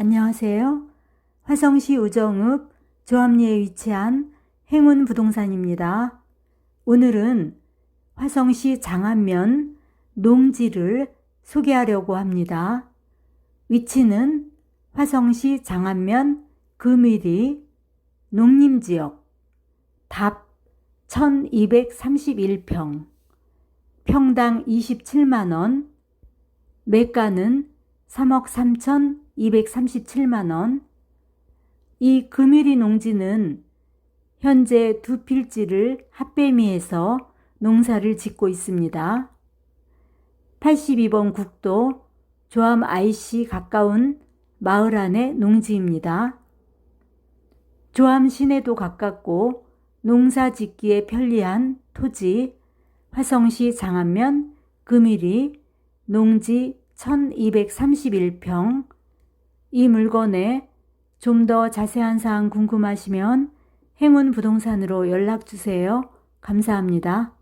안녕하세요. 화성시 우정읍 조합리에 위치한 행운 부동산입니다. 오늘은 화성시 장안면 농지를 소개하려고 합니다. 위치는 화성시 장안면 금일이 농림지역 답 1231평 평당 27만원 매가는 3억 3,237만원 이 금일이 농지는 현재 두 필지를 합배미해서 농사를 짓고 있습니다. 82번 국도 조암 IC 가까운 마을 안의 농지입니다. 조암 시내도 가깝고 농사 짓기에 편리한 토지 화성시 장안면 금일이 농지 1231평 이 물건에 좀 더 자세한 사항 궁금하시면 행운 부동산으로 연락 주세요. 감사합니다.